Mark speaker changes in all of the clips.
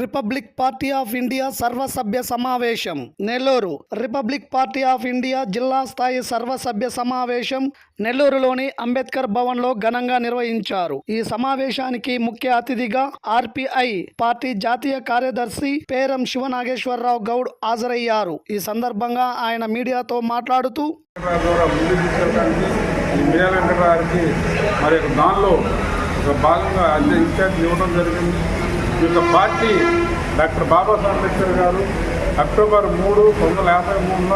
Speaker 1: Republic party of India సర్వసభ్య సమావేశం Nellore republic party of India జిల్లా స్థాయి సర్వసభ్య సమావేశం నెల్లూరులోని అంబేద్కర్ భవన్లో ఘనంగా నిర్వహించారు ఈ సమావేశానికి ముఖ్య అతిథిగా ఆర్పిఐ పార్టీ జాతీయ కార్యదర్శి పేరం శివనాగేశ్వరరావు గౌడ్ హాజరయ్యారు. ఈ సందర్భంగా ఆయన మీడియాతో మాట్లాడుతూ
Speaker 2: మరి దానిలో ఒక భాగంగా ఇన్ఛార్జ్ ఇవ్వడం జరిగింది. ఈ యొక్క పార్టీ డాక్టర్ బాబాసాహెబ్ అంబేద్కర్ గారు అక్టోబర్ మూడు పంతొమ్మిది వందల యాభై మూడున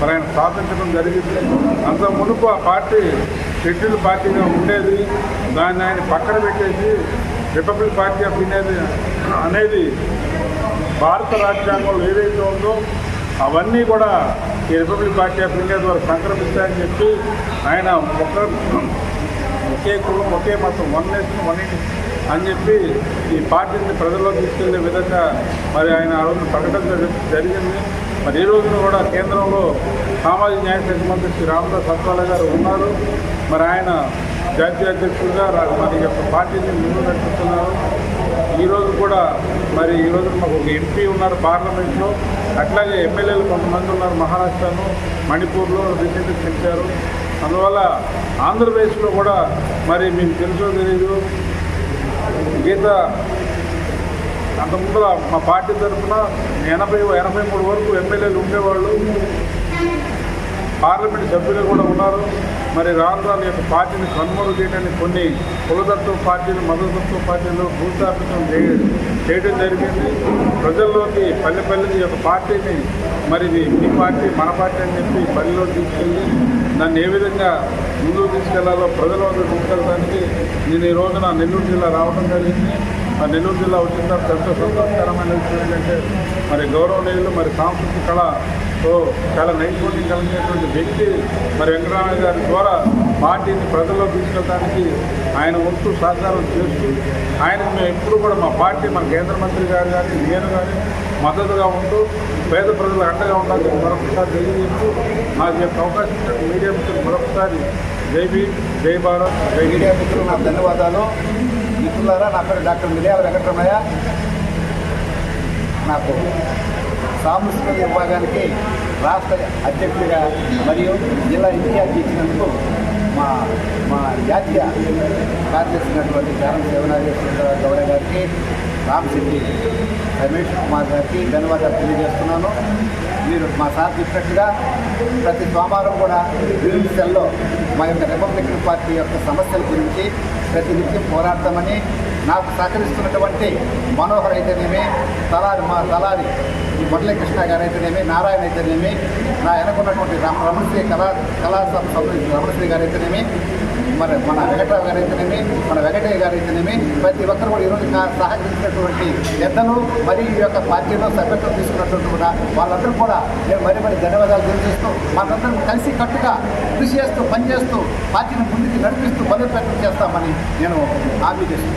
Speaker 2: మరి ఆయన స్థాపించడం జరిగింది. అంత మునుపు ఆ పార్టీ షెడ్యూల్ పార్టీగా ఉండేది. దాన్ని ఆయన పక్కన పెట్టేసి రిపబ్లిక్ పార్టీ ఆఫ్ ఇండియా అనేది భారత రాజ్యాంగంలో ఏదైతే ఉందో అవన్నీ కూడా ఈ రిపబ్లిక్ పార్టీ ఆఫ్ ఇండియా ద్వారా సంక్రమిస్తాయని చెప్పి ఆయన ఒక ఒకే కులం ఒకే మతం వన్ నేషన్ వన్ ఇంటి అని చెప్పి ఈ పార్టీని ప్రజల్లోకి తీసుకెళ్ళే విధంగా మరి ఆయన ఆ రోజు ప్రకటన జరిగింది. మరి ఈ రోజున కూడా కేంద్రంలో సామాజిక న్యాయ శాఖ మంత్రి శ్రీ రామదాస్ అత్వాల గారు ఉన్నారు. మరి ఆయన జాతీయ అధ్యక్షుడిగా రా- మరి ఈ యొక్క పార్టీని ముందు నడుపుతున్నారు ఈరోజు కూడా మరి ఈరోజు మాకు ఒక ఎంపీ ఉన్నారు పార్లమెంట్లో. అట్లాగే ఎమ్మెల్యేలు కొంతమంది ఉన్నారు మహారాష్ట్రను మణిపూర్లో రీసెంట్గా పెంచారు అందువల్ల ఆంధ్రప్రదేశ్లో కూడా మరి మీకు తెలుసో తెలీదు. గీత అంత ముందర మా పార్టీ తరఫున ఎనభై ఎనభై మూడు వరకు ఎమ్మెల్యేలు ఉండేవాళ్ళు. పార్లమెంట్ సభ్యులు కూడా ఉన్నారు. మరి రాను రాను యొక్క పార్టీని కనుమరుగు చేయడానికి కొన్ని కులతత్వ పార్టీలు మతతత్వ పార్టీలు భూస్థాపితం చేయడం జరిగింది. ప్రజల్లోకి పల్లె పల్లెకి యొక్క పార్టీని మరి మీ పార్టీ మన పార్టీ అని చెప్పి పల్లెలో తీసుకెళ్ళి నన్ను ఏ విధంగా ముందుకు తీసుకెళ్ళాలో ప్రజల వద్ద తీసుకెళ్ళడానికి నేను ఈ రోజున నెల్లూరు జిల్లా రావడం జరిగింది. ఆ నెల్లూరు జిల్లా వచ్చిన తర్వాత ఎంతో సంతోషకరమైన విషయం ఏంటంటే మరి గౌరవనీయులు మరి సాంస్కృతిక కళతో చాలా నైపుణ్యం కలిగినటువంటి వ్యక్తి మరి వెంకటరామయ్య గారి ద్వారా పార్టీని ప్రజల్లో తీసుకెళ్ళడానికి ఆయన వంతు సహకారం చేస్తూ ఆయనకు మేము ఎప్పుడు కూడా మా పార్టీ మన కేంద్ర మంత్రి గారు కానీ నేను కానీ మద్దతుగా ఉంటూ పేద ప్రజల అండగా ఉండాలని మరొకసారి తెలియజేస్తూ నాకు యొక్క అవకాశం ఇచ్చిన మీడియా మిత్రులు మరొకసారి జై భీమ్ జై భారత్ జై
Speaker 3: మీడియా మిత్రులు నాకు ధన్యవాదాలు. మిత్రులారా నా పేరు డాక్టర్ మిర్యాల వెంకటరమయ్య నాకు సాంస్కృతిక విభాగానికి రాష్ట్ర అధ్యక్షుడిగా మరియు జిల్లా ఇన్ఛార్జ్ ఇచ్చినందుకు మా మా జాతీయ కార్యదర్శి అయినటువంటి చారం శివనాగేశ్వర గౌరవ గారికి రామశెట్టి రమేష్ కుమార్ గారికి ధన్యవాదాలు తెలియజేస్తున్నాను. మీరు మా సార్ చెప్పినట్టుగా ప్రతి సోమవారం కూడా వివిధ సెల్లో మా యొక్క రిపబ్లికన్ పార్టీ యొక్క సమస్యల గురించి ప్రతినిత్యం పోరాడతామని నాకు సహకరిస్తున్నటువంటి మనోహర్ అయితేనేమి తలారి మా తలారి మురళీకృష్ణ గారు అయితేనేమి నారాయణ అయితేనేమి నా వెనకున్నటువంటి రమ రమణశ్రీ కళా కళా రమణశ్రీ గారు అయితేనేమి మరి మన వెంకటరావు గారు అయితేనేమి మన వెంకటయ్య గారు అయితేనేమి ప్రతి ఒక్కరు కూడా ఈరోజు సహకరించినటువంటి పెద్దలు మరి ఈ యొక్క పార్టీలో సభ్యత్వం తీసుకున్నటువంటి కూడా వాళ్ళందరూ కూడా నేను మరి మరి ధన్యవాదాలు తెలియజేస్తూ మనందరం కలిసి కట్టుగా కృషి చేస్తూ పనిచేస్తూ పార్టీని ముందుకు నడిపిస్తూ బలోపేతం చేస్తామని నేను హామీ చేస్తున్నాను.